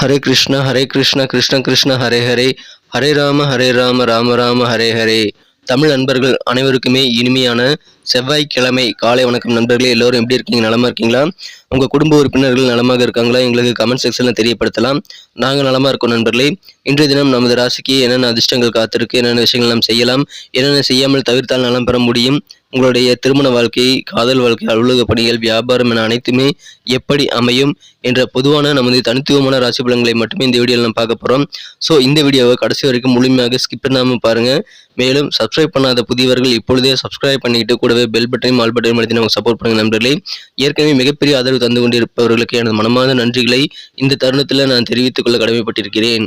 ஹரே கிருஷ்ண ஹரே கிருஷ்ண கிருஷ்ண கிருஷ்ண ஹரே ஹரே. ஹரே ராம ஹரே ராம ராம ராம ஹரே ஹரே. தமிழ் நண்பர்கள் அனைவருக்குமே இனிமையான செவ்வாய்க்கிழமை காலை வணக்கம் நண்பர்களே. எல்லோரும் எப்படி இருக்கீங்க? நலமா இருக்கீங்களா? உங்க குடும்ப உறுப்பினர்கள் நலமாக இருக்காங்களா? எங்களுக்கு கமெண்ட் செக்ஷன்ல தெரியப்படுத்தலாம். நாங்கள் நலமா இருக்கோம் நண்பர்களே. இன்றைய தினம் நமது ராசிக்கு என்னென்ன அதிர்ஷ்டங்கள் காத்திருக்கு? என்னென்ன விஷயங்கள் நாம் செய்யலாம்? என்னென்ன செய்யாமல் தவிர்த்தால் நலம் பெற முடியும்? உங்களுடைய திருமண வாழ்க்கை காதல் வாழ்க்கை அலுவலக பணிகள் வியாபாரம் என அனைத்துமே எப்படி அமையும் என்ற பொதுவான நமது தனித்துவமான ராசி பலன்களை மட்டுமே இந்த வீடியோவில் நம்ம பார்க்க போகிறோம் ஸோ இந்த வீடியோவை கடைசி வரைக்கும் முழுமையாக ஸ்கிப் பண்ணாமல் பாருங்கள் மேலும் சப்ஸ்கிரைப் பண்ணாத புதியவர்கள் இப்பொழுதே சப்ஸ்கிரைப் பண்ணிட்டு கூடவே பெல் பட்டனையும் ஆல் பட்டனையும் அழுத்தி நமக்கு சப்போர்ட் பண்ணுங்க நண்பர்களே. ஏற்கனவே மிகப்பெரிய ஆதரவு தந்து கொண்டிருப்பவர்களுக்கு எனது மனமார்ந்த நன்றிகளை இந்த தருணத்தில் நான் தெரிவித்துக் கொள்ள கடமைப்பட்டிருக்கிறேன்.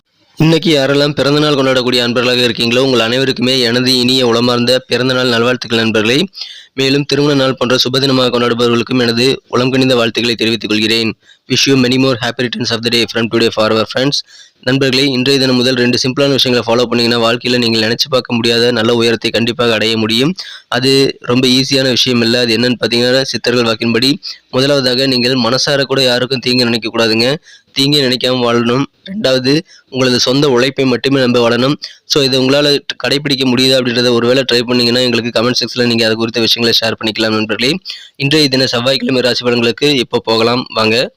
இன்னைக்கு யாரெல்லாம் பிறந்தநாள் கொண்டாடக்கூடிய அன்பர்களாக இருக்கீங்களோ உங்கள் அனைவருக்குமே எனது இனிய உளமார்ந்த பிறந்தநாள் நல்வாழ்த்துக்கள் நண்பர்களே மேலும் திருமண நாள் போன்ற சுபதினமாக கொண்டாடுபவர்களுக்கும் எனது உளம் கணிந்த வாழ்த்துக்களை தெரிவித்துக் கொள்கிறேன். Wish you many more happy returns of the day from today for our friends நண்பர்களே இன்றைய தினம் முதல் ரெண்டு சிம்பிளான விஷயங்களை ஃபாலோ பண்ணிங்கன்னா வாழ்க்கையில் நீங்கள் நினச்சி பார்க்க முடியாத நல்ல உயரத்தை கண்டிப்பாக அடைய முடியும். அது ரொம்ப ஈஸியான விஷயம் இல்லை அது என்னன்னு பார்த்தீங்கன்னா சித்தர்கள் வாக்கின்படி முதலாவதாக நீங்கள் மனசார கூட யாருக்கும் தீங்கு நினைக்கக்கூடாதுங்க தீங்கு நினைக்காம வாழணும். ரெண்டாவது உங்களது சொந்த உழைப்பை மட்டுமே நம்ப வாழணும் ஸோ இதை உங்களால் கடைபிடிக்க முடியுதா அப்படின்றத ஒருவேளை ட்ரை பண்ணீங்கன்னா எங்களுக்கு கமெண்ட் செக்ஷனில் நீங்கள் அது குறித்த விஷயங்களை ஷேர் பண்ணிக்கலாம் நண்பர்களே. இன்றைய தின செவ்வாய்க்கிழமை ராசி பலன்களுக்கு இப்போ போகலாம். வாங்க.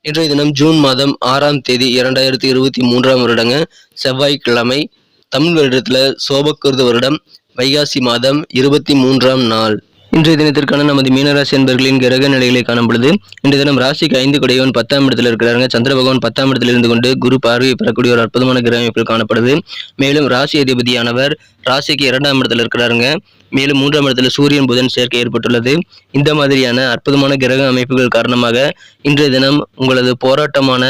இன்றைய தினம் ஜூன் மாதம் ஆறாம் தேதி இரண்டாயிரத்தி இருபத்தி மூன்றாம் வருடங்க. செவ்வாய்க்கிழமை தமிழ் வருடத்தில் சோபக்கிருத வருடம். வைகாசி மாதம் இருபத்தி மூன்றாம் நாள். இன்றைய தினத்திற்கான நமது மீனராசி என்பர்களின் கிரக நிலைகளை காணும் பொழுது இன்றைய தினம் ராசிக்கு ஐந்து குடையவன் பத்தாம் இடத்துல இருக்கிறாங்க சந்திர பகவான் பத்தாம் இடத்தில் இருந்து கொண்டு குரு பார்வையை பெறக்கூடிய ஒரு அற்புதமான கிரக அமைப்பில் காணப்படுது. மேலும் ராசி அதிபதியானவர் ராசிக்கு இரண்டாம் இடத்துல இருக்கிறாருங்க. மேலும் மூன்றாம் இடத்துல சூரியன் புதன் சேர்க்கை ஏற்பட்டுள்ளது. இந்த மாதிரியான அற்புதமான கிரக அமைப்புகள் காரணமாக இன்றைய தினம் உங்களது போராட்டமான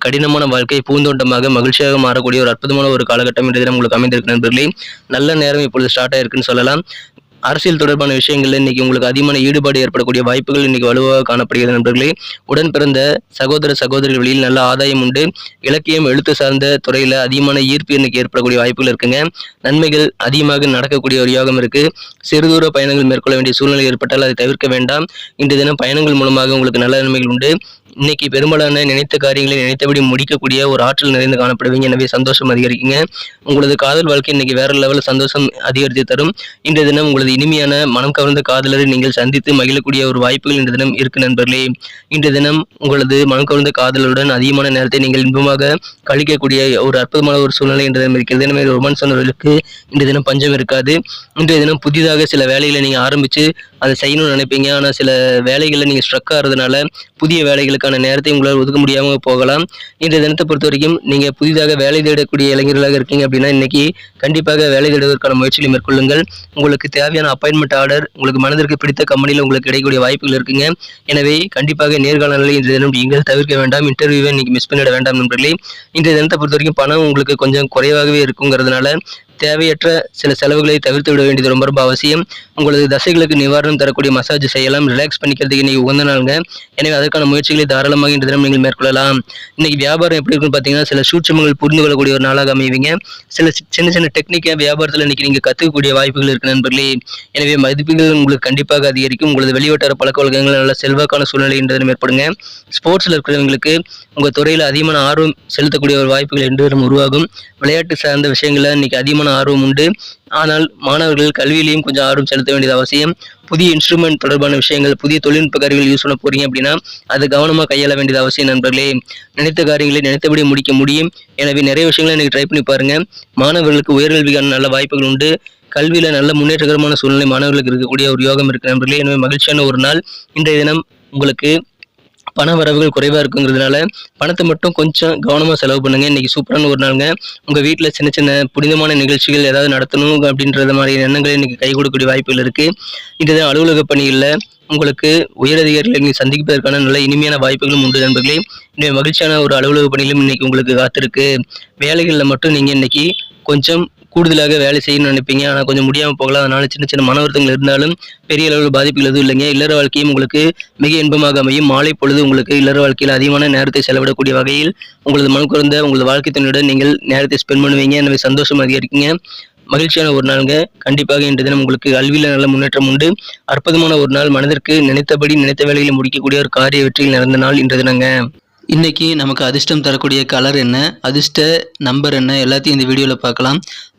கடினமான வாழ்க்கை பூந்தோட்டமாக மகிழ்ச்சியாக மாறக்கூடிய ஒரு அற்புதமான ஒரு காலகட்டம் இன்றைய தினம் உங்களுக்கு அமைந்திருக்கிற நண்பர்களே. நல்ல நேரம் இப்பொழுது ஸ்டார்ட் ஆயிருக்குன்னு சொல்லலாம். அரசியல் தொடர்பான விஷயங்களில் இன்னைக்கு உங்களுக்கு அதிகமான ஈடுபாடு ஏற்படக்கூடிய வாய்ப்புகள் இன்னைக்கு வலுவாக காணப்படுகிறது நண்பர்களே. உடன் பிறந்த சகோதர சகோதரிகள் வழியில் நல்ல ஆதாயம் உண்டு. இலக்கியம் எழுத்து சார்ந்த துறையில அதிகமான ஈர்ப்பு இன்னைக்கு ஏற்படக்கூடிய வாய்ப்புகள் இருக்குங்க. நன்மைகள் அதிகமாக நடக்கக்கூடிய ஒரு யோகம் இருக்கு. சிறுதூர பயணங்கள் மேற்கொள்ள வேண்டிய சூழ்நிலை ஏற்பட்டால் அதை தவிர்க்க வேண்டாம். இன்று தினம் பயணங்கள் மூலமாக உங்களுக்கு நல்ல நன்மைகள் உண்டு. இன்னைக்கு பெரும்பாலான நினைத்த காரியங்களை நினைத்தபடி முடிக்கக்கூடிய ஒரு ஆற்றல் நிறைந்து காணப்படுவீங்க. எனவே சந்தோஷம் அதிகரிக்குங்க. உங்களது காதல் வாழ்க்கை இன்னைக்கு வேற லெவலில் சந்தோஷம் அதிகரித்து தரும். இன்றைய தினம் உங்களது இனிமையான மனம் கவர்ந்த காதலரை நீங்கள் சந்தித்து மகிழக்கூடிய ஒரு வாய்ப்புகள் இன்றைய தினம் இருக்கு நண்பர்களே. இன்றைய தினம் உங்களது மனம் கவர்ந்த காதலருடன் அதிகமான நேரத்தை நீங்கள் இன்பமாக கழிக்கக்கூடிய ஒரு அற்புதமான ஒரு சூழ்நிலை இன்றைய தினம் இருக்கிறது. எனவே ரொமான்ஸ் சொன்னவர்களுக்கு இன்றைய தினம் பஞ்சம் இருக்காது. இன்றைய தினம் புதிதாக சில வேலைகளை நீங்கள் ஆரம்பித்து அதை செய்யணும்னு நினைப்பீங்க. ஆனால் சில வேலைகளில் நீங்கள் ஸ்ட்ரக் ஆகிறதுனால புதிய வேலைகளுக்கான நேரத்தை உங்களால் ஒதுக்க முடியாமல் போகலாம். இன்றைய தினத்தை பொறுத்த வரைக்கும் நீங்கள் புதிதாக வேலை தேடக்கூடிய இளைஞர்களாக இருக்கீங்க அப்படின்னா இன்றைக்கி கண்டிப்பாக வேலை தேடுவதற்கான முயற்சிகளை மேற்கொள்ளுங்கள். உங்களுக்கு தேவையான அப்பாயின்மெண்ட் ஆர்டர் உங்களுக்கு மனதிற்கு பிடித்த கம்பெனியில் உங்களுக்கு கிடைக்கக்கூடிய வாய்ப்புகள் இருக்குங்க. எனவே கண்டிப்பாக நேர்காலங்களில் இன்றைய தினம் நீங்கள் தவிர்க்க வேண்டாம். இன்டர்வியூவை இன்றைக்கி மிஸ் பண்ணிட வேண்டாம் நண்பர்களே. இன்றைய தினத்தை பொறுத்த வரைக்கும் பணம் உங்களுக்கு கொஞ்சம் குறைவாகவே இருக்குங்கிறதுனால தேவையற்ற சில செலவுகளை தவிர்த்து விட வேண்டியது ரொம்ப ரொம்ப அவசியம். உங்களது தசைகளுக்கு நிவாரணம் தரக்கூடிய மசாஜ் செய்யலாம் ரிலாக்ஸ் பண்ணிக்கிறதுக்கு இன்றைக்கி உகந்த நாளுங்க. எனவே அதற்கான முயற்சிகளை தாராளமாக இன்று தினம் நீங்கள் மேற்கொள்ளலாம். இன்றைக்கி வியாபாரம் எப்படி இருக்குன்னு பார்த்தீங்கன்னா சில சூட்சமங்கள் புரிந்து கொள்ளக்கூடிய ஒரு நாளாக அமைவீங்க. சில சின்ன சின்ன டெக்னிக்காக வியாபாரத்தில் இன்றைக்கி நீங்கள் கற்றுக்கக்கூடிய வாய்ப்புகள் இருக்கு நண்பர்களே. எனவே மதிப்புகள் உங்களுக்கு கண்டிப்பாக அதிகரிக்கும். உங்களது வெளிவட்டார பழக்க வழக்கங்கள் நல்ல செல்வாக்கான சூழ்நிலை இன்று தினம் ஏற்படுங்க. ஸ்போர்ட்ஸில் இருக்கிறவங்களுக்கு உங்கள் துறையில் அதிகமான ஆர்வம் செலுத்தக்கூடிய ஒரு வாய்ப்புகள் என்றும் தினம் உருவாகும். விளையாட்டு சார்ந்த விஷயங்களில் இன்றைக்கி அதிகமான ஆர்வம் உண்டு. ஆனால் மாணவர்கள் கல்வியிலையும் கொஞ்சம் ஆர்வம் செலுத்த வேண்டியது அவசியம். புதிய இன்ஸ்ட்ருமெண்ட் தொடர்பான விஷயங்கள் புதிய தொழில்நுட்ப கருவிகள் யூஸ் பண்ண போறீங்க அப்படின்னா அது கவனமாக கையாள வேண்டியது அவசியம் நண்பர்களே. நினைத்த காரியங்களை நினைத்தபடி முடிக்க முடியும். எனவே நிறைய விஷயங்களை எனக்கு ட்ரை பண்ணி பாருங்க. மாணவர்களுக்கு உயர்கல்விக்கான நல்ல வாய்ப்புகள் உண்டு. கல்வியில் நல்ல முன்னேற்றகரமான சூழ்நிலை மாணவர்களுக்கு இருக்கக்கூடிய ஒரு யோகம் இருக்கு நண்பர்களே. எனவே மகிழ்ச்சியான ஒரு நாள். இன்றைய தினம் உங்களுக்கு பண வரவுகள் குறைவாக இருக்குங்கிறதுனால பணத்தை மட்டும் கொஞ்சம் கவனமாக செலவு பண்ணுங்க. இன்னைக்கு சூப்பரான ஒரு நாளுங்க. உங்கள் வீட்டில் சின்ன சின்ன புனிதமான நிகழ்ச்சிகள் ஏதாவது நடத்தணும் அப்படின்றத மாதிரி எண்ணங்கள் இன்றைக்கி கை கொடுக்கக்கூடிய வாய்ப்புகள் இருக்குது இதுதான் அலுவலக பணிகளில் உங்களுக்கு உயரதிகாரிகளை நீங்கள் சந்திப்பதற்கான நல்ல இனிமையான வாய்ப்புகளும் உண்டு நண்பர்களே. இன்னும் மகிழ்ச்சியான ஒரு அலுவலக பணிகளும் இன்னைக்கு உங்களுக்கு காத்திருக்கு. வேலைகளில் மட்டும் நீங்கள் இன்றைக்கி கொஞ்சம் கூடுதலாக வேலை செய்யணும்னு நினைப்பீங்க. ஆனால் கொஞ்சம் முடியாமல் போகலாம். அதனால சின்ன சின்ன மன வருத்தங்கள் இருந்தாலும் பெரிய அளவில் பாதிப்புகள் எதுவும் இல்லைங்க. இல்லற வாழ்க்கையும் உங்களுக்கு மிக இன்பமாக அமையும். மாலை பொழுது உங்களுக்கு இல்லற வாழ்க்கையில் அதிகமான நேரத்தை செலவிடக்கூடிய வகையில் உங்களது மனம் குறைந்த உங்களது வாழ்க்கை துணையுடன் நீங்கள் நேரத்தை ஸ்பெண்ட் பண்ணுவீங்க. எனவே சந்தோஷம் அதிகரிக்குங்க. மகிழ்ச்சியான ஒரு நாளுங்க. கண்டிப்பாக இன்று தினம் உங்களுக்கு கல்வியில் நல்ல முன்னேற்றம் உண்டு. அற்புதமான ஒரு நாள். மனதிற்கு நினைத்தபடி நினைத்த வேலையில் முடிக்கக்கூடிய ஒரு காரிய வெற்றியில் நடந்த நாள் இன்று தினங்க. இன்னைக்கு நமக்கு அதிர்ஷ்டம் தரக்கூடிய கலர் என்ன? அதிர்ஷ்ட நம்பர் என்ன? எல்லாத்தையும் இந்த வீடியோவில் பார்க்கலாம்.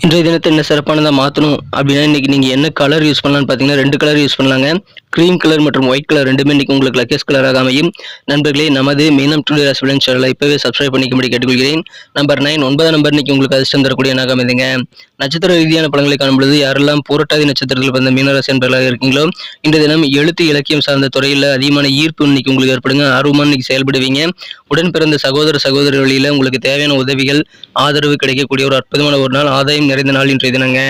இன்றைய தினத்தை என்ன சிறப்பானதாக மாற்றணும் அப்படின்னா இன்றைக்கி நீங்கள் என்ன கலர் யூஸ் பண்ணலாம்னு பார்த்தீங்கன்னா ரெண்டு கலர் யூஸ் பண்ணலாங்க. கிரீம் கலர் மற்றும் ஒயிட் கலர் ரெண்டுமே இன்றைக்கு உங்களுக்கு லக்கேஸ் கலராக அமையும். நண்பர்களே நமது மீனம் டுடே ரசிபலன் சேனலை இப்போவே சப்ஸ்கிரைப் பண்ணிக்கும்படி கேட்டுக்கொள்கிறேன். நம்பர் நைன் ஒன்பதாம் நம்பர் இன்னைக்கு உங்களுக்கு அதிர்ஷ்டம் தரக்கூடிய நாக அமைதுங்க நட்சத்திர ரீதியான பலன்களை காணும்பொழுது யாரெல்லாம் பூரட்டாதி நட்சத்திரத்தில் பிறந்த மீனராசி என்பவர்களாக இருக்கீங்களோ இன்றைய தினம் எழுத்து இலக்கியம் சார்ந்த துறையில் அதிகமான ஈர்ப்பு இன்னைக்கு உங்களுக்கு ஏற்படுங்க. ஆர்வமாக இன்னைக்கு செயல்படுவீங்க. உடன் பிறந்த சகோதர சகோதரி வழியில் உங்களுக்கு தேவையான உதவிகள் ஆதரவு கிடைக்கக்கூடிய ஒரு அற்புதமான ஒரு நாள் ஆதாயம் நிறைந்த நாள் இன்றைய தினங்க.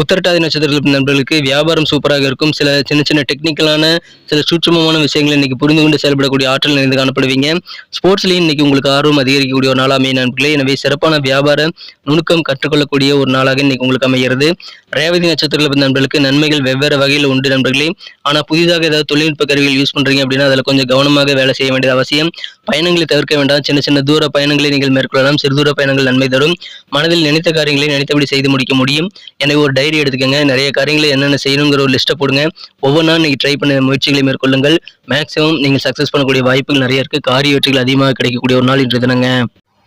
உத்தரட்டாதி நட்சத்திர நண்பர்களுக்கு வியாபாரம் சூப்பராக இருக்கும். சில சின்ன சின்ன டெக்னிக்கலான சில சூட்சமமான விஷயங்களை இன்னைக்கு புரிந்து கொண்டு செயல்படக்கூடிய ஆற்றல் நிறைந்து காணப்படுவீங்க. ஸ்போர்ட்ஸ்லையும் இன்னைக்கு உங்களுக்கு ஆர்வம் அதிகரிக்கக்கூடிய ஒரு நாளாக அமைய நண்பர்களே. எனவே சிறப்பான வியாபார நுணுக்கம் கற்றுக்கொள்ளக்கூடிய ஒரு நாளாக இன்னைக்கு உங்களுக்கு அமைகிறது. ரேவதி நட்சத்திரத்தில் நண்பர்களுக்கு நன்மைகள் வெவ்வேறு வகையில் உண்டு நண்பர்களே. ஆனால் புதிதாக ஏதாவது தொழில்நுட்ப கருவிகள் யூஸ் பண்ணுறீங்க அப்படின்னா அதில் கொஞ்சம் கவனமாக வேலை செய்ய வேண்டியது அவசியம். பயணங்களை தவிர்க்க வேண்டாம். சின்ன சின்ன தூர பயணங்களை நீங்கள் மேற்கொள்ளலாம். சிறு தூர பயணங்கள் நன்மை தரும். மனதில் நினைத்த காரியங்களை நினைத்தபடி செய்து முடிக்க முடியும். எனவே ஒரு டைரி எடுத்துக்கோங்க. நிறைய காரியங்களை என்னென்ன செய்யணுங்கிற ஒரு லிஸ்ட்டை போடுங்க. ஒவ்வொன்றா நீங்கள் ட்ரை பண்ண முயற்சிகளை மேற்கொள்ளுங்கள். மேக்ஸிமம் நீங்கள் சக்ஸஸ் பண்ணக்கூடிய வாய்ப்புகள் நிறைய இருக்குது காரிய வெற்றிகள் அதிகமாக கிடைக்கக்கூடிய ஒரு நாள் இன்று தினங்க.